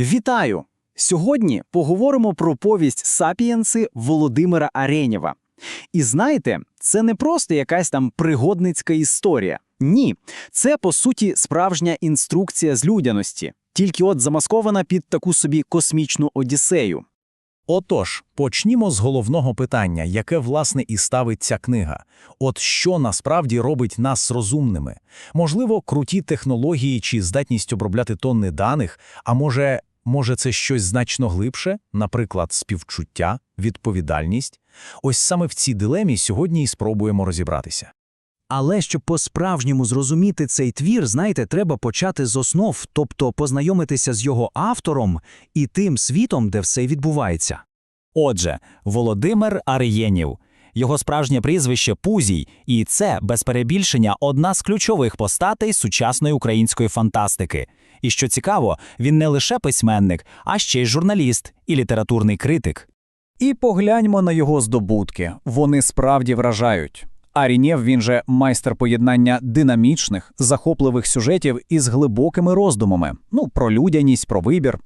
Вітаю! Сьогодні поговоримо про повість Сапієнси Володимира Аренєва. І знаєте, це не просто якась там пригодницька історія. Ні, це по суті справжня інструкція з людяності, тільки от замаскована під таку собі космічну одіссею. Отож, почнімо з головного питання, яке, власне, і ставить ця книга. От що насправді робить нас розумними? Можливо, круті технології чи здатність обробляти тонни даних, а може, може це щось значно глибше, наприклад, співчуття, відповідальність? Ось саме в цій дилемі сьогодні і спробуємо розібратися. Але щоб по-справжньому зрозуміти цей твір, знаєте, треба почати з основ, тобто познайомитися з його автором і тим світом, де все відбувається. Отже, Володимир Ар'єнів. Його справжнє прізвище Пузій, і це, без перебільшення, одна з ключових постатей сучасної української фантастики. І що цікаво, він не лише письменник, а ще й журналіст і літературний критик. І погляньмо на його здобутки. Вони справді вражають. Арінєв він же майстер поєднання динамічних, захопливих сюжетів із глибокими роздумами. Ну, про людяність, про вибір.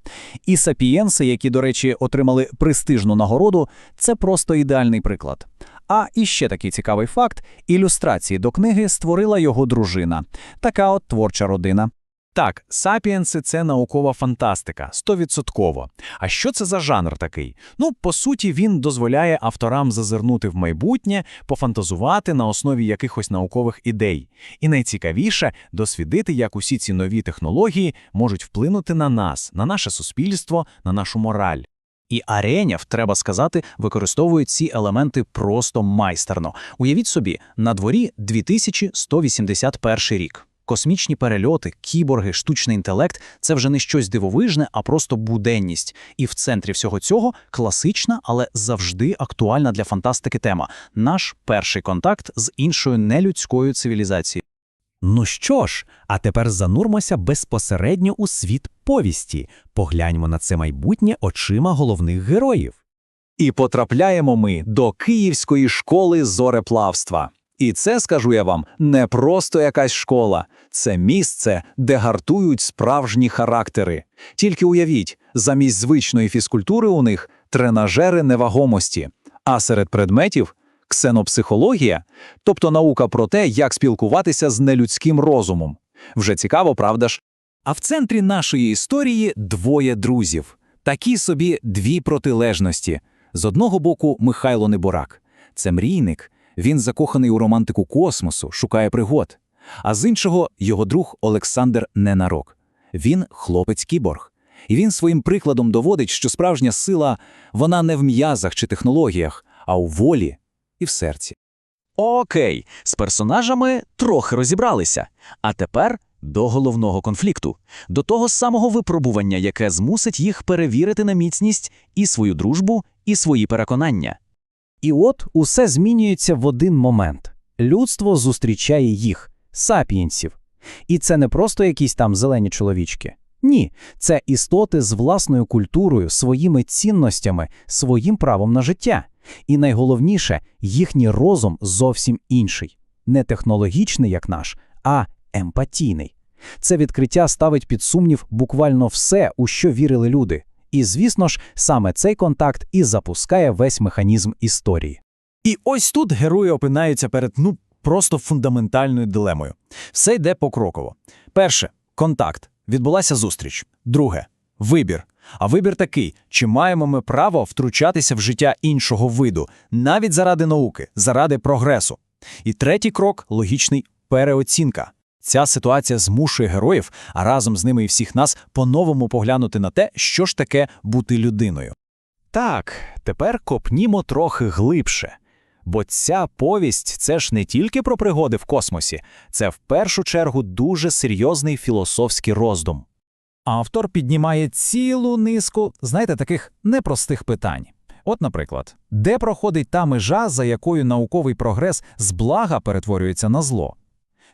І сапієнси, які, до речі, отримали престижну нагороду, це просто ідеальний приклад. А іще такий цікавий факт: ілюстрації до книги створила його дружина. Така от творча родина. Так, сапіенси це наукова фантастика, стовідсотково. А що це за жанр такий? Ну, по суті, він дозволяє авторам зазирнути в майбутнє, пофантазувати на основі якихось наукових ідей. І найцікавіше дослідити, як усі ці нові технології можуть вплинути на нас, на наше суспільство, на нашу мораль. І Аренєв, треба сказати, використовує ці елементи просто майстерно. Уявіть собі, на дворі 2181 рік. Космічні перельоти, кіборги, штучний інтелект це вже не щось дивовижне, а просто буденність. І в центрі всього цього класична, але завжди актуальна для фантастики тема наш перший контакт з іншою нелюдською цивілізацією. Ну що ж, а тепер занурмося безпосередньо у світ повісті. Погляньмо на це майбутнє очима головних героїв. І потрапляємо ми до Київської школи зореплавства. І це, скажу я вам, не просто якась школа, це місце, де гартують справжні характери. Тільки уявіть, замість звичної фізкультури у них тренажери невагомості, а серед предметів ксенопсихологія, тобто наука про те, як спілкуватися з нелюдським розумом. Вже цікаво, правда ж? А в центрі нашої історії двоє друзів, такі собі дві протилежності. З одного боку, Михайло Неборак. Це мрійник, він закоханий у романтику космосу, шукає пригод. А з іншого його друг Олександр Ненарок. Він хлопець кіборг. І він своїм прикладом доводить, що справжня сила вона не в м'язах чи технологіях, а у волі і в серці. Окей, з персонажами трохи розібралися. А тепер до головного конфлікту, до того самого випробування, яке змусить їх перевірити на міцність і свою дружбу, і свої переконання. І от усе змінюється в один момент. Людство зустрічає їх, сапієнсів. І це не просто якісь там зелені чоловічки. Ні, це істоти з власною культурою, своїми цінностями, своїм правом на життя. І найголовніше, їхній розум зовсім інший. Не технологічний, як наш, а емпатійний. Це відкриття ставить під сумнів буквально все, у що вірили люди. І, звісно ж, саме цей контакт і запускає весь механізм історії. І ось тут герої опинаються перед ну просто фундаментальною дилемою. Все йде покроково. Перше контакт. Відбулася зустріч. Друге вибір. А вибір такий: чи маємо ми право втручатися в життя іншого виду, навіть заради науки, заради прогресу. І третій крок логічний переоцінка. Ця ситуація змушує героїв, а разом з ними і всіх нас по-новому поглянути на те, що ж таке бути людиною. Так, тепер копнімо трохи глибше. Бо ця повість це ж не тільки про пригоди в космосі, це в першу чергу дуже серйозний філософський роздум. Автор піднімає цілу низку, знаєте, таких непростих питань. От, наприклад, де проходить та межа, за якою науковий прогрес з блага перетворюється на зло?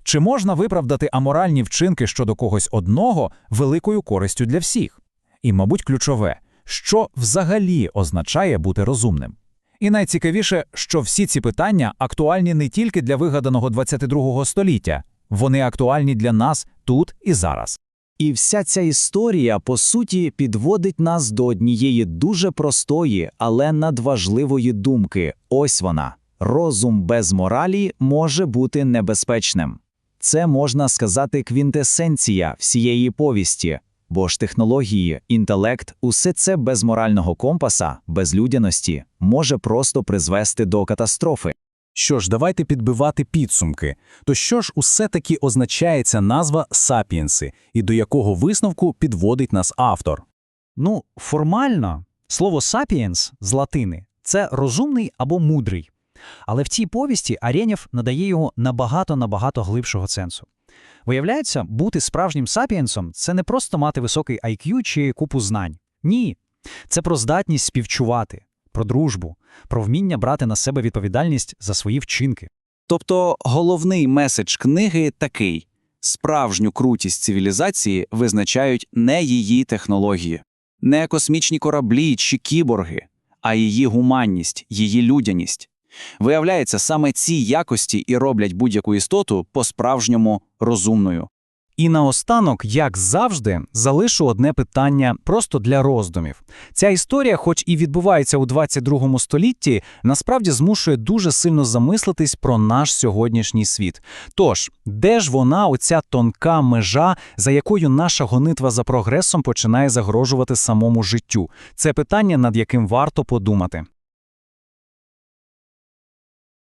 Чи можна виправдати аморальні вчинки щодо когось одного великою користю для всіх? І, мабуть, ключове, що взагалі означає бути розумним? І найцікавіше, що всі ці питання актуальні не тільки для вигаданого 22-го століття, вони актуальні для нас тут і зараз. І вся ця історія, по суті, підводить нас до однієї дуже простої, але надважливої думки. Ось вона. Розум без моралі може бути небезпечним. Це, можна сказати, квінтесенція всієї повісті. Бо ж технології, інтелект, усе це без морального компаса, без людяності може просто призвести до катастрофи. Що ж, давайте підбивати підсумки. То що ж усе-таки означає ця назва «сапіенси» і до якого висновку підводить нас автор? Ну, формально, слово «сапієнс» з латини – це розумний або мудрий. Але в цій повісті Арєнєв надає його набагато-набагато глибшого сенсу. Виявляється, бути справжнім сапієнсом – це не просто мати високий IQ чи купу знань. Ні. Це про здатність співчувати, про дружбу, про вміння брати на себе відповідальність за свої вчинки. Тобто головний меседж книги такий: справжню крутість цивілізації визначають не її технології, не космічні кораблі чи кіборги, а її гуманність, її людяність. Виявляється, саме ці якості і роблять будь-яку істоту по-справжньому розумною. І наостанок, як завжди, залишу одне питання просто для роздумів. Ця історія, хоч і відбувається у 22 столітті, насправді змушує дуже сильно замислитись про наш сьогоднішній світ. Тож, де ж вона, оця тонка межа, за якою наша гонитва за прогресом починає загрожувати самому життю? Це питання, над яким варто подумати.